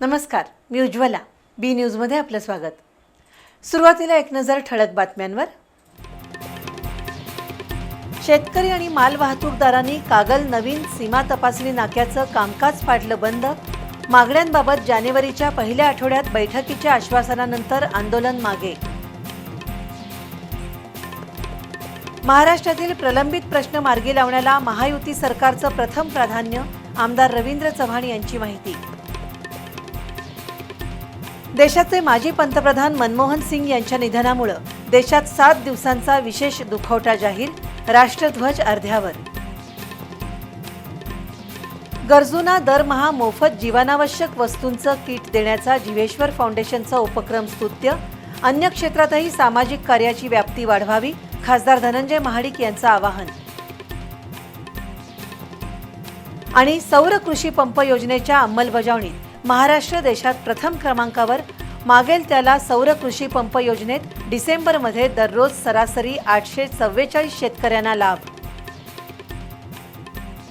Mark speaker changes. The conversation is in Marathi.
Speaker 1: नमस्कार मी उज्ज्वला. बी न्यूजमध्ये आपलं स्वागत. सुरुवातीला एक नजर ठळक बातम्यांवर. शेतकरी आणि मालवाहतूकदारांनी कागल नवीन सीमा तपासणी नाक्याचं कामकाज पाडलं बंद. मागण्यांबाबत जानेवारीच्या पहिल्या आठवड्यात बैठकीच्या आश्वासनानंतर आंदोलन मागे. महाराष्ट्रातील प्रलंबित प्रश्न मार्गी लावण्याला महायुती सरकारचं प्रथम प्राधान्य आमदार रवींद्र चव्हाण यांची माहिती. देशाचे माजी पंतप्रधान मनमोहन सिंग यांच्या निधनामुळं देशात सात दिवसांचा विशेष दुखवटा जाहीर राष्ट्रध्वज अर्ध्यावर. गरजूंना दरमहा मोफत जीवनावश्यक वस्तूंचं किट देण्याचा जीवेश्वर फाउंडेशनचा उपक्रम स्तुत्य अन्य क्षेत्रातही सामाजिक कार्याची व्याप्ती वाढवावी खासदार धनंजय महाडिक यांचं आवाहन. आणि सौर कृषी पंप योजनेच्या अंमलबजावणीत महाराष्ट्र देशात प्रथम क्रमांकावर. मागेल त्याला सौर कृषी पंप योजनेत डिसेंबरमध्ये दररोज सरासरी आठशे चव्वेचाळीस शेतकऱ्यांना लाभ.